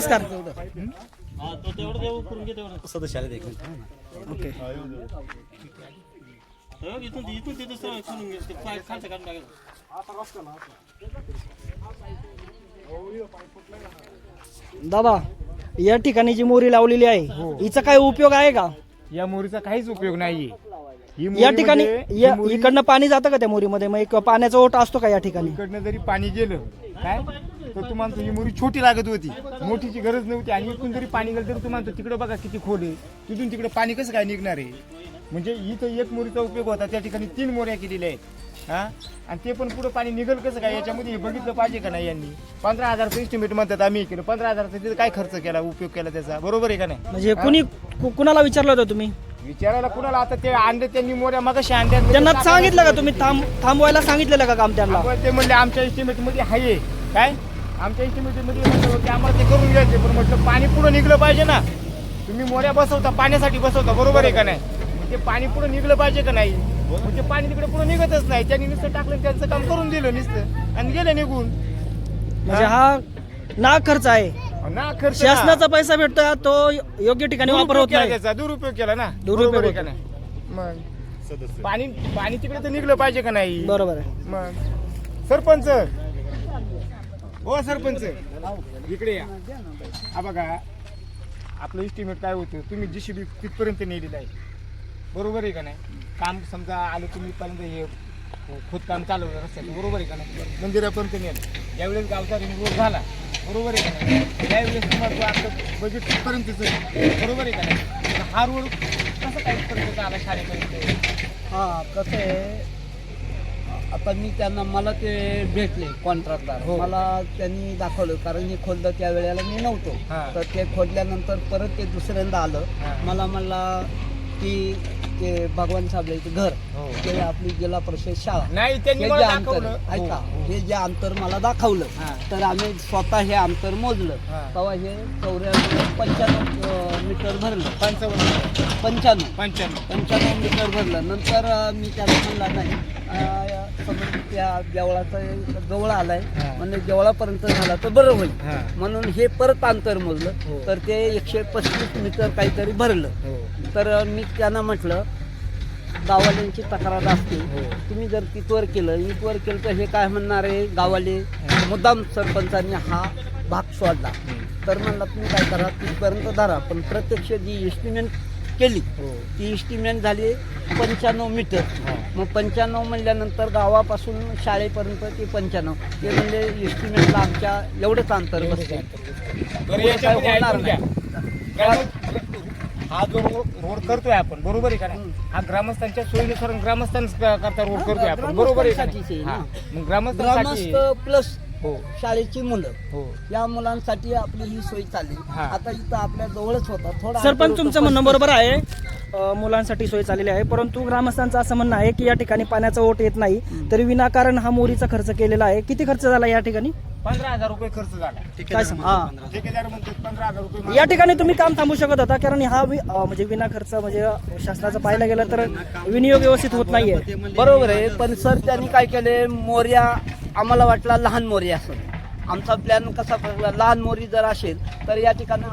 काढून टाकायचं. दादा या ठिकाणी जी मोरी लावलेली आहे हिचा काय उपयोग आहे का? या मोरीचा काहीच उपयोग नाहीये. ही या ठिकाणी म्हणजे- या- ही मोरी इकडनं पाणी जातं का त्या मोरीमध्ये? मग एक पाण्याचा ओट असतो का या ठिकाणी? इकडनं जरी पाणी गेलं काय? तर तुम्हाला ही मोरी छोटी लागत होती. मोठीची गरज नव्हती. आणि इथून जरी पाणी गेलं तरी तुम्हाला तिकडे बघा किती खोल आहे. तिथून तिकडे पाणी कसं काय निघणार आहे? म्हणजे इथं एक मोरीचा उपयोग होता. त्या ठिकाणी तीन मोऱ्या केलेल्या आहेत. हा? आणि ते पण पुढे पाणी निघल कसं काय? याच्यामध्ये हे बघितलं पाहिजे का नाही यांनी? पंधरा हजारचं एस्टिमेट म्हणतात आम्ही केलं पंधरा हजारचा तिथे काय खर्च केला उपयोग केला त्याचा? बरोबर आहे का नाही? म्हणजे कुणी कु- कुणाला विचारलं होतं तुम्ही? विचारायला कुणाला आता ते अंडे त्यांनी मोऱ्या मगाशी अंड्या त्यांना सांगितलं का तुम्ही थांब थांबवायला सांगितलेलं का काम त्यांना? ते म्हणले आमच्या एस्टिमेटमध्ये आहे. काय? आमच्या एस्टिमेटमध्ये होते आम्हाला ते करून घ्यायचे पण म्हटलं पाणी पुढे निघलं पाहिजे ना. तुम्ही मोऱ्या बसवता पाण्यासाठी बसवता बरोबर आहे का नाही? मग ते पाणी पुढे निघलं पाहिजे का नाही? मग ते पाणी तिकडे पुढे निघतच नाही. त्यांनी नुसतं टाकलं त्यांचं काम करून दिलं नुसतं. आणि गेलं निघून. म्हणजे हा ना खर्च आहे. ना खर्च ना. शासनाचा पैसा भेटतोय तो योग्य ठिकाणी वापर दुरुपयोग होत केला नाही. त्याचा दुरुपयोग केला ना. दुरुपयोग बरोबर आहे का होतो. नाही? मग. पाणी पाणी तिकडे तर निघलं पाहिजे का नाही? बरोबर आहे. मग. सरपंच. हो सरपंच. इकडे या. हा बघा आपलं इस्टिमेट काय होतं? तुम्ही जी बी तिथपर्यंत नेलेलं आहे. बरोबर आहे का नाही? काम समजा आलं तुम्ही पर्यंत हे खोदकाम चालवलं रस्त्याचं बरोबर आहे का नाही? मंदिरापर्यंत नेलं. यावेळेस गावचा रिंग झाला. बरोबर आहे का नाही त्यावेळेस तुम्हाला तो आपलं बजेट तिथपर्यंतच आहे. बरोबर आहे का नाही हा रोड कसं काय इथपर्यंत आला शाळेपर्यंत हा कसं आहे आता मी त्यांना मला ते भेटले कॉन्ट्रॅक्टर हो. मला त्यांनी दाखवलं कारण मी खोदलं त्या वेळेला मी नव्हतो हा. तर ते खोदल्यानंतर परत ते दुसऱ्यांदा आलं हा. मला म्हणला की ते भगवान साबळेचं घर हो. ते आपली जिल्हा परिषद शाळा नाही त्यांनी हे मला जे अंतर दाखवलं आहे, ऐका हो, हो. हे जे अंतर मला दाखवलं. तर आम्ही स्वतः हे अंतर मोजलं हा. तेव्हा हे चौऱ्याण्णव पंच्याण्णव अं, मीटर भरलं पंचावन्न पंच्याण्णव पंच्याण्णव पंच्याण्णव मीटर भरलं नंतर अं, मी त्याला म्हणला नाही समजा त्या देवळाचा जवळ आलाय. हा. म्हणजे देवळापर्यंत झाला तर बरं होईल. हा. म्हणून हे परत अंतर हो. मोजलं तर ते एकशे पस्तीस मीटर काहीतरी भरलं. हो. तर मी त्यांना म्हटलं गावाल्यांची तक्रार असते. हो. तुम्ही जर तिथवर केलं इथवर केलं तर हे काय म्हणणार आहे? गावाले मुद्दाम सरपंचांनी हा भाग सोडला. तर म्हणलं तुम्ही काय करा तिथपर्यंत धरा. पण प्रत्यक्ष जी एस्टिमेट केली. हो. ती एस्टिमेट झाली पंच्याण्णव मीटर मग पंच्याण्णव म्हणल्यानंतर गावापासून शाळेपर्यंत ते पंच्याण्णव. ते म्हणजे एस्टिमेटला आमच्या एवढंच अंतर बसते होणार हा जो रोड करतोय आपण बरोबर आहे का नाही? हा ग्रामस्थांच्या सोयीनुसार ग्रामस्थांकरता रोड करतोय आपण बरोबर आहे हा. मग ग्रामस्थ प्लस हो. शाळेची मुलं. हो. या मुलांसाठी आपली ही सोय चालली. हा. आता इथं आपल्या जवळच होता. थोडा सरपंच तुमचं म्हणणं. बरोबर आहे. अ, मुलांसाठी सोय चाललेली आहे. परंतु ग्रामस्थांचं असं म्हणणं आहे की या ठिकाणी पाण्याचा ओट येत नाही. तरी विनाकारण हा मोरीचा खर्च केलेला आहे. किती खर्च झाला या ठिकाणी? पंधरा हजार रुपये खर्च झाला. काय सांग हा. ठेकेदार म्हणतो पंधरा हजार रुपये या ठिकाणी तुम्ही काम थांबू शकत होता कारण हा वि- अ, म्हणजे विना खर्च म्हणजे शासनाचं पाहायला गेलं तर विनियोग व्यवस्थित होत नाहीये. बरोबर आहे पण सर त्यांनी काय केले? मोर्या आम्हाला वाटला लहान मोरी असेल. आमचा प्लॅन कसा लहान मोरी जर असेल तर या ठिकाणी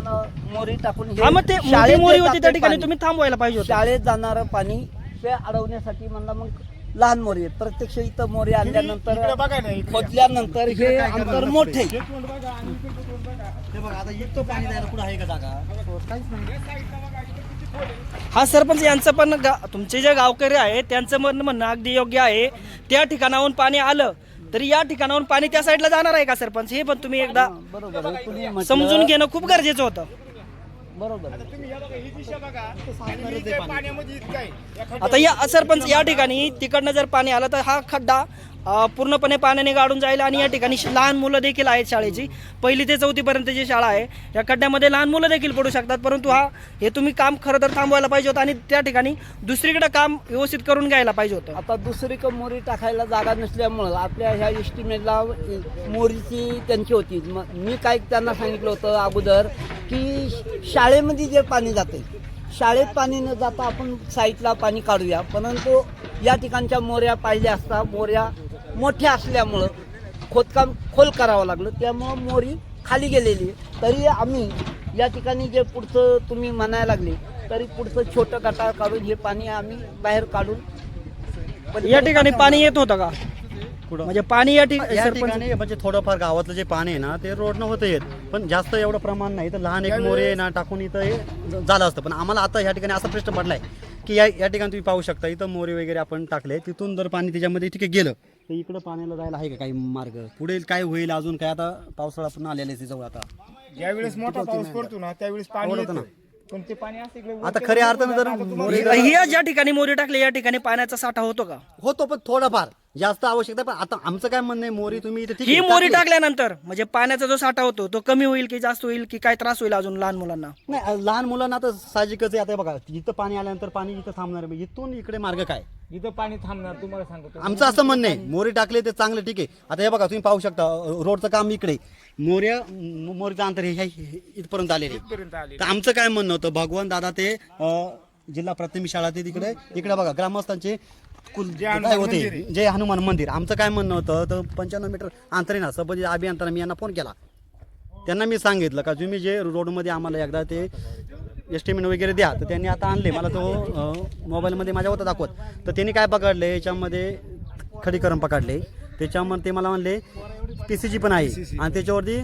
मोरी टाकून हे मग ते मोठी शाळेत मोरी जे होती त्या ठिकाणी तुम्ही थांबवायला पाहिजे होतं. शाळेत जाणारं पाणी ते अडवण्यासाठी म्हणला मग लहान मोरी आहेत. प्रत्यक्ष इथं मोरी आणल्यानंतर. खोदल्यानंतर हे अंतर मोठे तोंड बघा आणि इकडे तोंड बघा. बघा आता इतकं पाणी जायला कुठं आहे का जागा? हा सरपंच यांचं पण गा- तुमचे जे गावकरी आहे त्यांचं म्हणणं म्हणणं अगदी योग्य आहे. त्या ठिकाणाहून पाणी आलं तरी या ठिकाणाहून पाणी त्या साईडला जाणार आहे का सरपंच? हे पण तुम्ही एकदा बरोबर. आहे तुम्ही म्हटलं- समजून घेणं खूप गरजेचं होतं. बरोबर. आहे. तुम्ही हे बघा ही दिशा बघा आणि इथे पाण्यामध्ये इतकं आहे या खड्ड्यात आता या सरपंच या ठिकाणी तिकडनं जर पाणी आलं तर हा खड्डा पूर्णपणे पाण्याने गाडून जाईल आणि या ठिकाणी श- लहान मुलं देखील आहेत शाळेची. पहिली ते चौथीपर्यंतची शाळा आहे. या खड्ड्यामध्ये लहान मुलं देखील पडू शकतात परंतु हा हे तुम्ही काम खरं तर थांबवायला पाहिजे होतं आणि त्या ठिकाणी दुसरीकडे काम व्यवस्थित करून घ्यायला पाहिजे होतं. आता दुसरीकडे मोरी टाकायला जागा नसल्यामुळं आपल्या ह्या इस्टिमेटला मोरीची त्यांची होती. मग मी काय त्यांना सांगितलं होतं अगोदर की शाळेमध्ये जे पाणी जाते शाळेत पाणी न जाता आपण साईटला पाणी काढूया. परंतु या ठिकाणच्या मोऱ्या पाहिल्या असता मोऱ्या मोठ्या असल्यामुळं खोदकाम खोल करावं लागलं. त्यामुळं मोरी खाली गेलेली. तरी आम्ही या ठिकाणी जे पुढचं तुम्ही म्हणायला लागले तरी पुढचं छोटं गटार काढून हे पाणी आम्ही बाहेर काढून या ठिकाणी पाणी येत होतं का? कुठं? म्हणजे पाणी या ठिकाणी या म्हणजे थोडंफार गावातलं जे पाणी आहे ना ते रोडनं होतं येत. पण जास्त एवढं प्रमाण नाही. तर लहान एक मोरे ना टाकून इथं हे झालं असतं. पण आम्हाला आता ह्या ठिकाणी असा प्रश्न पडलाय की या या ठिकाणी तुम्ही पाहू शकता इथं मोरे वगैरे आपण टाकले. तिथून जर पाणी त्याच्यामध्ये ठीक आहे गेलं तर इकडं पाण्याला जायला आहे का काही मार्ग? पुढे काय होईल अजून काय? आता पावसाळा पण आलेला आहे जवळ आता. ज्यावेळेस मोठा पाऊस पडतो ना त्यावेळेस पाणी येतं. ना. पण ते पाणी असं इकडे आता खऱ्या अर्थानं जर मोरे ही ज्या ठिकाणी मोरी टाकली या ठिकाणी पाण्याचा साठा होतो का? होतो पण थोडाफार. जास्त आवश्यकता पण आता आमचं काय म्हणणं आहे मोरी तुम्ही इथे ठीक ही आहे, मोरी टाकली. टाकल्यानंतर म्हणजे पाण्याचा जो साठा होतो तो कमी होईल की जास्त होईल की काय त्रास होईल अजून लहान मुलांना? नाही लहान मुलांना तर साहजिकच आहे आता बघा इथं पाणी आल्यानंतर पाणी इथं थांबणार आहे. इथून इकडे मार्ग काय? इथं पाणी थांबणार तुम्हाला सांगतो. आमचं असं म्हणणं आहे मोरी टाकले ते चांगलं ठीक आहे. आता हे बघा तुम्ही पाहू शकता रोडचं काम इकडे. मोऱ्या म- मोरीचं अंतर हे हे- हे इथपर्यंत आलेले तर आमचं काय म्हणणं होतं भगवान दादा ते अ, जिल्हा प्राथमिक शाळा ते तिकडे. इकडे बघा ग्रामस्थांचे कुल काय होते? जे हनुमान मंदिर. आमचं काय म्हणणं होतं तर पंच्याण्णव मीटर अंतर आहे ना संबंधित अभियंत्याला मी यांना फोन केला. त्यांना मी सांगितलं का तुम्ही जे रोडमध्ये आम्हाला एकदा ते एस्टिमेट वगैरे द्या. तर त्यांनी आता आणले. मला तो मोबाईलमध्ये माझ्या होता दाखवत. तर त्यांनी काय पकडले? याच्यामध्ये खडीकरण पकडले. त्याच्यामध्ये ते मला म्हणले पी सी जी पण आहे. आणि त्याच्यावरती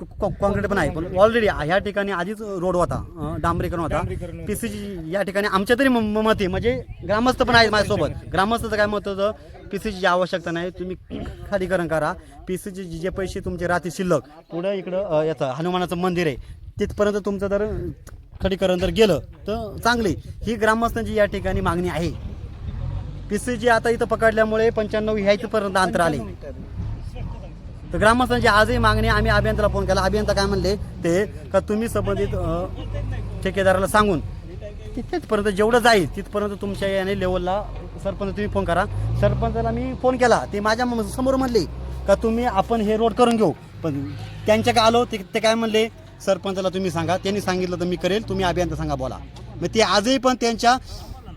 कॉन्क्रीट पण आहे. पण ऑलरेडी ह्या ठिकाणी आधीच रोड होता. डांबरीकरण होता. पी सी जी या ठिकाणी आमच्या तरी मत. म्हणजे ग्रामस्थ पण आहेत माझ्यासोबत. ग्रामस्थचं काय मत होतं पी सी जीची आवश्यकता नाही. तुम्ही खालीकरण करा. पी सी जी जे पैसे तुमचे राहतील शिल्लक पुढं इकडं याचं हनुमानाचं मंदिर आहे. तिथपर्यंत तुमचं जर खडीकरण जर गेलं तर चांगली. ही ग्रामस्थांची या ठिकाणी मागणी आहे. पी सी जी आता इथं पकडल्यामुळे पंच्याण्णव ह्या इथपर्यंत अंतर आले. तर ग्रामस्थांची आजही मागणी आम्ही अभियंताला फोन केला. अभियंता काय म्हणले? ते का तुम्ही संबंधित ठेकेदाराला सांगून की तिथपर्यंत जेवढं जाईल तिथपर्यंत तुमच्या याने लेवलला सरपंच तुम्ही फोन करा. सरपंचाला मी फोन केला. ते माझ्यासमोर म्हणले का तुम्ही आपण हे रोड करून घेऊ. पण त्यांच्या काय आलो ते ते काय म्हणले सरपंचाला तुम्ही सांगा. त्यांनी सांगितलं तर मी करेल. तुम्ही अभियंता सांगा बोला. मग ते आजही पण त्यांच्या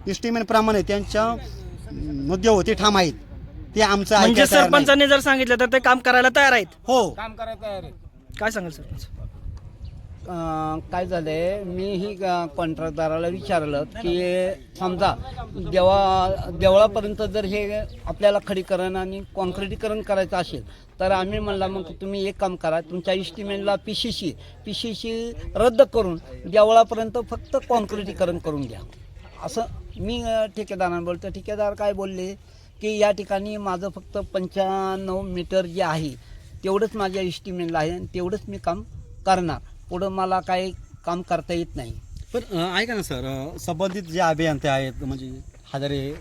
इस्टिमेंटप्रमाणे त्यांच्या मुद्द्यावर ते ठाम आहेत. ते आमचं म्हणजे ऐकायला तयार नाही. सरपंचाने जर सांगितलं तर ते काम करायला तयार आहेत? हो. काम करायला तयार आहे काय सांगाल सरपंच? अं, काय झालंय मी ही कॉन्ट्रॅक्टदाराला विचारलं की समजा देवा देवळापर्यंत जर हे आपल्याला खडीकरण आणि कॉन्क्रिटीकरण करायचं असेल तर आम्ही म्हणला मग तुम्ही एक काम करा तुमच्या इस्टिमेटला P C C P C C रद्द करून देवळापर्यंत फक्त कॉन्क्रिटीकरण करून घ्या. असं मी अं, ठेकेदारांना बोलतो ठेकेदार काय बोलले? की या ठिकाणी माझं फक्त पंच्याण्णव मीटर जे आहे तेवढंच माझ्या इस्टिमेटला आहे आणि तेवढंच मी काम करणार. पुढं मला काही काम करता येत नाही. पण अं, ऐका ना सर अं, संबंधित जे अभियंते आहेत म्हणजे हजारे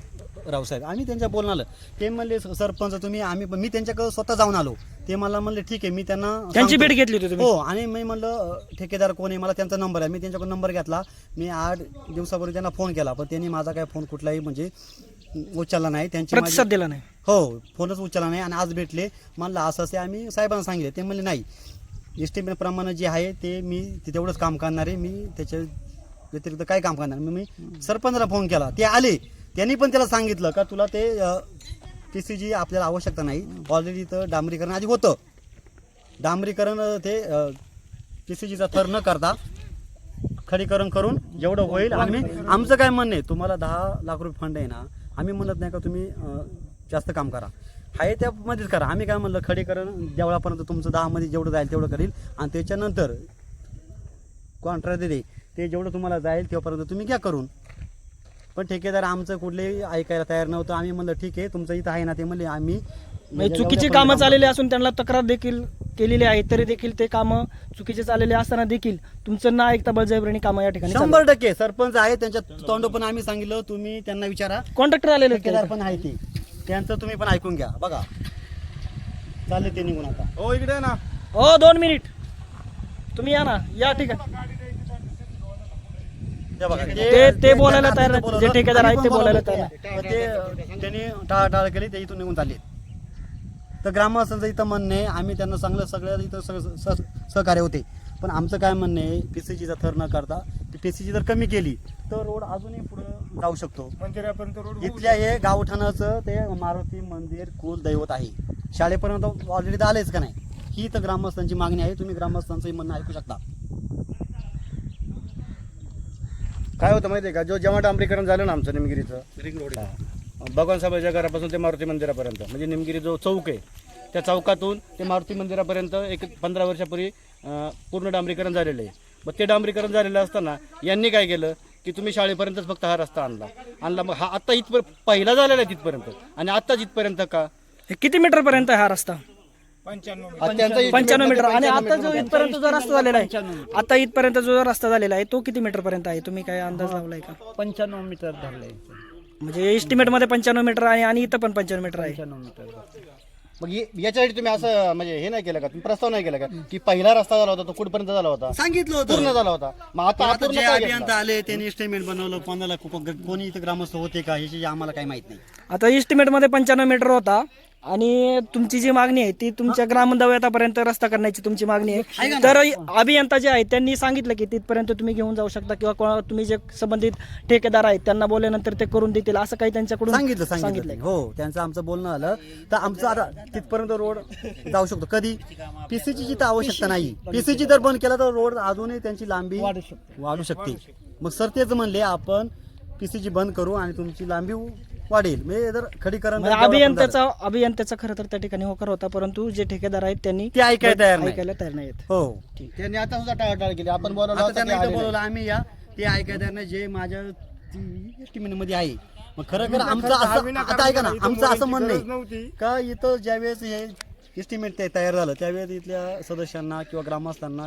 रावसाहेब आम्ही त्यांच्या बोलून आलं. ते म्हणले "स- सरपंच तुम्ही आम्ही पण मी त्यांच्याकडे स्वतः जाऊन आलो. ते मला म्हणले ठीक आहे मी त्यांना त्यांची सांगतो." भेट घेतली होती तुम्ही? हो आणि मी म्हणलं अं, ठेकेदार कोण आहे? मला त्यांचा नंबर आहे. मी त्यांच्याकडून नंबर घेतला. मी आठ दिवसापूर्वी त्यांना फोन केला पण त्यांनी माझा काय फोन कुठलाही म्हणजे उचलला नाही त्यांची माझी- प्रतिसाद दिला नाही. हो फोनच उचलला नाही आणि आज भेटले. म्हणलं असं असे आम्ही साहेबांना सांगितले. ते म्हणले नाही एस्टिमेट प्रमाणे जे आहे ते मी ते तेवढंच काम करणार आहे. मी त्याच्या व्यतिरिक्त काय काम करणार? मग मी सरपंचाला फोन केला. ते आले. त्यांनी पण त्याला सांगितलं का तुला ते पी सी जी आपल्याला आवश्यकता नाही. ऑलरेडी तर डांबरीकरण आधी होतं. डांबरीकरण अं, ते पी सी जीचा थर न करता खडीकरण करून जेवढं होईल. आम्ही आमचं काय म्हणणं आहे? तुम्हाला दहा लाख रुपये फंड आहे ना आम्ही म्हणत नाही का तुम्ही जास्त काम करा. आहे त्यामध्येच करा. आम्ही काय म्हणलं खडीकरण जेवढापर्यंत तुमचं दहामध्ये जेवढं जाईल तेवढं करील. आणि त्याच्यानंतर कॉन्ट्रॅक्ट दे ते जेवढं तुम्हाला जाईल तेव्हापर्यंत तुम्ही घ्या करून. पण ठेकेदार आमचं कुठलेही ऐकायला तयार नव्हतं. आम्ही म्हणलं ठीक आहे तुमचं इथं आहे ना ते म्हणले आम्ही म्हणजे चुकीची कामं चाललेली असून त्यांना तक्रार देखील केलेली आहे तरी देखील ते कामं चुकीचे चाललेले असताना देखील तुमचं ना ऐकता बळजबरीने कामं या ठिकाणी शंभर टक्के सरपंच आहे त्यांच्या तोंड पण आम्ही सांगितलं तुम्ही त्यांना विचारा. कॉन्ट्रॅक्टर आलेले होते ठेकेदार पण आहे ते. त्यांचं तुम्ही पण ऐकून घ्या बघा. चालले ते निघून आता. हो इकडे ना. हो दोन मिनिट. तुम्ही या ना या ठिकाणी. ते बघा ते- ते बोलायला तयार जे. ठेकेदार आहेत ते बोलायला. तयार ते त्यांनी टाळाटाळ केली ते इथून निघून चालले. तर ग्रामस्थांचं इथं म्हणणं आहे आम्ही त्यांना चांगलं सगळ्या इथं सग- स- सहकार्य होते. पण आमचं काय म्हणणं आहे पीसीजीचा थर न करता ती पीसीजी जर कमी केली तर रोड अजूनही पुढे जाऊ शकतो. मंदिरापर्यंत रोड इथल्या हे गावठाणाचं ते मारुती मंदिर कुल दैवत आहे. शाळेपर्यंत ऑलरेडी आलेच का नाही? ही तर ग्रामस्थांची मागणी आहे तुम्ही ग्रामस्थांचंही म्हणणं ऐकू शकता. काय होतं माहिती आहे का? जो जेव्हा डांबरीकरण झालं ना आमचं निमगिरीचं रिंग रोड भगवान साहेबाच्या घरापासून ते मारुती मंदिरापर्यंत. म्हणजे निमगिरी जो चौक आहे त्या चौकातून ते मारुती मंदिरापर्यंत एक पंधरा वर्षापूर्वी पूर्ण डांबरीकरण झालेलं आहे. मग ते डांबरीकरण झालेलं असताना यांनी काय केलं की तुम्ही शाळेपर्यंतच फक्त हा रस्ता आणला. आणला मग हा आत्ता इथपर्यंत पहिला झालेला आहे तिथपर्यंत. आणि आत्ताच इथपर्यंत का? हे किती मीटर पर्यंत आहे हा रस्ता? पंच्याण्णव मीटर. आणि आता 95 जो इथपर्यंत जो रस्ता झालेला आहे आता इथपर्यंत जो रस्ता झालेला आहे तो किती मीटर पर्यंत आहे? तुम्ही काय अंदाज लावलाय का? पंच्याण्णव मीटर धरले म्हणजे एस्टिमेटमध्ये पंच्याण्णव मीटर आहे आणि इथं पण पंच्याण्णव मीटर आहे. पंच्याण्णव मीटर धरले. मग याच्यासाठी तुम्ही असं म्हणजे हे नाही केलं का? तुम्ही प्रस्ताव नाही केला का? की पहिला रस्ता झाला होता तो कुठपर्यंत झाला होता? सांगितलं पूर्ण होतं झाला होता. मग आता हा आता जे का अभियंता? आले त्यांनी एस्टिमेट बनवलं कोणाला कोणी इथं ग्रामस्थ होते का? ह्याची आम्हाला काही माहीत नाही. आता एस्टिमेटमध्ये पंच्याण्णव मीटर होता. आणि तुमची जी मागणी आहे ती तुमच्या ग्रामदव्यातापर्यंत रस्ता करण्याची तुमची मागणी आहे. तर अभियंता जे आहेत त्यांनी सांगितलं की तिथपर्यंत तुम्ही घेऊन जाऊ शकता किंवा तुम्ही जे संबंधित ठेकेदार आहेत त्यांना बोलल्यानंतर ते करून देतील असं काही त्यांच्याकडून सांगितलं सांगितलं. हो त्यांचं आमचं बोलणं आलं. तर आमचं आता तिथपर्यंत रोड जाऊ शकतो. कधी? पीसीची जिथं आवश्यकता नाही. पीसीची जर बंद केला तर रोड अजूनही त्यांची लांबी वाढू शकते. वाढू शकते. मग सर तेच म्हणले आपण पीसीची बंद करू आणि तुमची लांबी वाढेल. म्हणजे जर खडीकरण म्हणजे अभियंत्याचा अभियंत्याचा खरं तर त्या ठिकाणी होकार होता परंतु जे ठेकेदार आहेत त्यांनी ते ऐकायला तयार नाही. ऐकायला तयार नाहीत हो. त्यांनी आता सुद्धा टाळाटाळ केली. आपण बोलावलं आता होतं ते त्यांना इथं आले नाही. बोलवलं आम्ही या. ते ऐकायला जे माझ्या एस्टिमेटमध्ये आहे. मग खरं खरं आमचं असं आता ऐका ना. आमचं असं म्हणणं आहे नव्हती. का इथं ज्यावेळेस हे एस्टिमेट ते तयार झालं त्यावेळेस इथल्या सदस्यांना किंवा ग्रामस्थांना